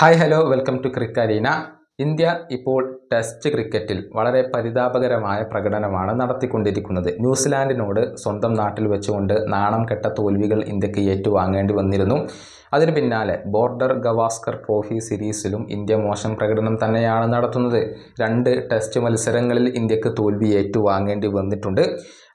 Hi hello welcome to Cricarena India ഇപ്പോൾ test ക്രിക്കറ്റിൽ വളരെ പരിതാപകരമായ പ്രകടനമാണ് നടത്തിക്കൊണ്ടിരിക്കുന്നത്. ന്യൂസിലാൻഡിനോട് സ്വന്തം നാട്ടിൽ വെച്ചുകൊണ്ട് നാണം കെട്ട തോൽവികൾ ഇന്ത്യയ്ക്ക് ഏറ്റുവാങ്ങേണ്ടി വന്നിരുന്നു. അതിന് പിന്നാലെ ബോർഡർ ഗവാസ്കർ ട്രോഫി സീരീസിലും ഇന്ത്യ മോശം പ്രകടനം തന്നെയാണ് നടത്തുന്നത്. രണ്ട് ടെസ്റ്റ് മത്സരങ്ങളിൽ ഇന്ത്യയ്ക്ക് തോൽവി ഏറ്റുവാങ്ങേണ്ടി വന്നിട്ടുണ്ട്.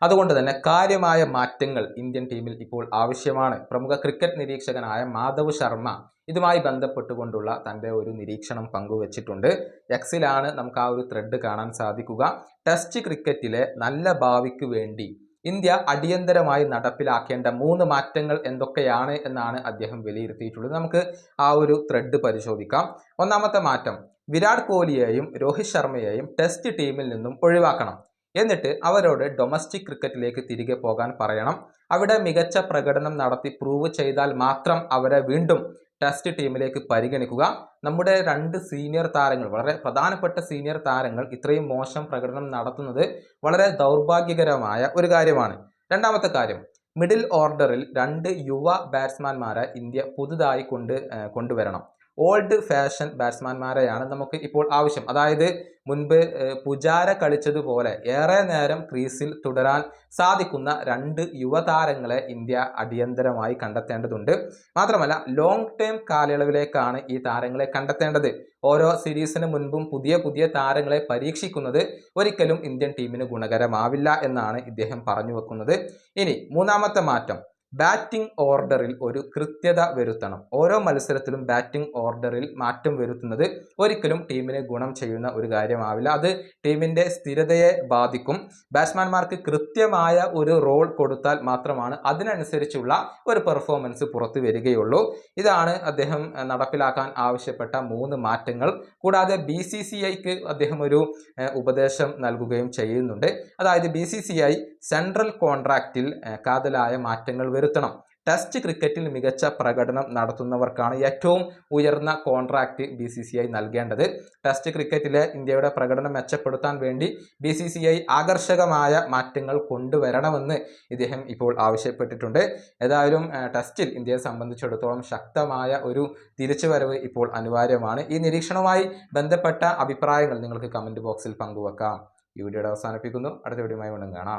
അതുകൊണ്ട് തന്നെ കാര്യമായ മാറ്റങ്ങൾ ഇന്ത്യൻ ടീമിൽ ഇപ്പോൾ ആവശ്യമാണ്. പ്രമുഖ ക്രിക്കറ്റ് നിരീക്ഷകനായ മാധവ് ശർമ്മ ഇതുമായി ബന്ധപ്പെട്ടുകൊണ്ടുള്ള തന്റെ ഒരു നിരീക്ഷണം പങ്കുവച്ചിട്ടുണ്ട്. എക്സിലാണ് നമുക്ക് ആ ഒരു ത്രെഡ് കാണാൻ സാധിക്കുക. ടെസ്റ്റ് ക്രിക്കറ്റിലെ നല്ല ഭാവിക്ക് വേണ്ടി ഇന്ത്യ അടിയന്തരമായി നടപ്പിലാക്കേണ്ട മൂന്ന് മാറ്റങ്ങൾ എന്തൊക്കെയാണ് എന്നാണ് അദ്ദേഹം വിലയിരുത്തിയിട്ടുള്ളത്. നമുക്ക് ആ ഒരു ത്രെഡ് പരിശോധിക്കാം. ഒന്നാമത്തെ മാറ്റം വിരാട് കോഹ്ലിയെയും രോഹിത് ശർമ്മയെയും ടെസ്റ്റ് ടീമിൽ നിന്നും ഒഴിവാക്കണം. എന്നിട്ട് അവരോട് ഡൊമസ്റ്റിക് ക്രിക്കറ്റിലേക്ക് തിരികെ പോകാൻ പറയണം. അവിടെ മികച്ച പ്രകടനം നടത്തി പ്രൂവ് ചെയ്താൽ മാത്രം അവരെ വീണ്ടും ടെസ്റ്റ് ടീമിലേക്ക് പരിഗണിക്കുക. നമ്മുടെ രണ്ട് സീനിയർ താരങ്ങൾ വളരെ പ്രധാനപ്പെട്ട സീനിയർ താരങ്ങൾ ഇത്രയും മോശം പ്രകടനം നടത്തുന്നത് വളരെ ദൗർഭാഗ്യകരമായ ഒരു കാര്യമാണ്. രണ്ടാമത്തെ കാര്യം മിഡിൽ ഓർഡറിൽ രണ്ട് യുവ ബാറ്റ്സ്മാൻമാരെ ഇന്ത്യ പുതുതായി കൊണ്ട് കൊണ്ടുവരണം. ഓൾഡ് ഫാഷൻ ബാറ്റ്സ്മാൻമാരെയാണ് നമുക്ക് ഇപ്പോൾ ആവശ്യം. അതായത് മുൻപ് പുജാര കളിച്ചതുപോലെ ഏറെ നേരം ക്രീസിൽ തുടരാൻ സാധിക്കുന്ന രണ്ട് യുവതാരങ്ങളെ ഇന്ത്യ അടിയന്തരമായി കണ്ടെത്തേണ്ടതുണ്ട്. മാത്രമല്ല ലോങ് ടേം കാലയളവിലേക്കാണ് ഈ താരങ്ങളെ കണ്ടെത്തേണ്ടത്. ഓരോ സീരീസിന് മുൻപും പുതിയ പുതിയ താരങ്ങളെ പരീക്ഷിക്കുന്നത് ഒരിക്കലും ഇന്ത്യൻ ടീമിന് ഗുണകരമാവില്ല എന്നാണ് ഇദ്ദേഹം പറഞ്ഞു വെക്കുന്നത്. ഇനി മൂന്നാമത്തെ മാറ്റം. ബാറ്റിംഗ് ഓർഡറിൽ ഒരു കൃത്യത വരുത്തണം. ഓരോ മത്സരത്തിലും ബാറ്റിംഗ് ഓർഡറിൽ മാറ്റം വരുത്തുന്നത് ഒരിക്കലും ടീമിന് ഗുണം ചെയ്യുന്ന ഒരു കാര്യമാവില്ല. അത് ടീമിന്റെ സ്ഥിരതയെ ബാധിക്കും. ബാറ്റ്സ്മാൻമാർക്ക് കൃത്യമായ ഒരു റോൾ കൊടുത്താൽ മാത്രമാണ് അതിനനുസരിച്ചുള്ള ഒരു പെർഫോമൻസ് പുറത്തു വരികയുള്ളൂ. ഇതാണ് അദ്ദേഹം നടപ്പിലാക്കാൻ ആവശ്യപ്പെട്ട മൂന്ന് മാറ്റങ്ങൾ. കൂടാതെ ബി സി സി ഐക്ക് അദ്ദേഹം ഒരു ഉപദേശം നൽകുകയും ചെയ്യുന്നുണ്ട്. അതായത് B C C I central കോൺട്രാക്റ്റിൽ കാതലായ മാറ്റങ്ങൾ വരുത്തണം ടെസ്റ്റ് ക്രിക്കറ്റിൽ മികച്ച പ്രകടനം നടത്തുന്നവർക്കാണ് ഏറ്റവും ഉയർന്ന contract B C C I നൽകേണ്ടത്. ടെസ്റ്റ് ക്രിക്കറ്റിലെ ഇന്ത്യയുടെ പ്രകടനം മെച്ചപ്പെടുത്താൻ വേണ്ടി ബി സി സി ഐ ആകർഷകമായ മാറ്റങ്ങൾ കൊണ്ടുവരണമെന്ന് ഇദ്ദേഹം ഇപ്പോൾ ആവശ്യപ്പെട്ടിട്ടുണ്ട്. ഏതായാലും ടെസ്റ്റിൽ ഇന്ത്യയെ സംബന്ധിച്ചിടത്തോളം ശക്തമായ ഒരു തിരിച്ചുവരവ് ഇപ്പോൾ അനിവാര്യമാണ്. ഈ നിരീക്ഷണവുമായി ബന്ധപ്പെട്ട അഭിപ്രായങ്ങൾ നിങ്ങൾക്ക് കമന്റ് ബോക്സിൽ പങ്കുവെക്കാം. ഈ വീഡിയോയുടെ അവസാനിപ്പിക്കുന്നു. അടുത്ത വീഡിയോയുമായി വീണ്ടും കാണാം.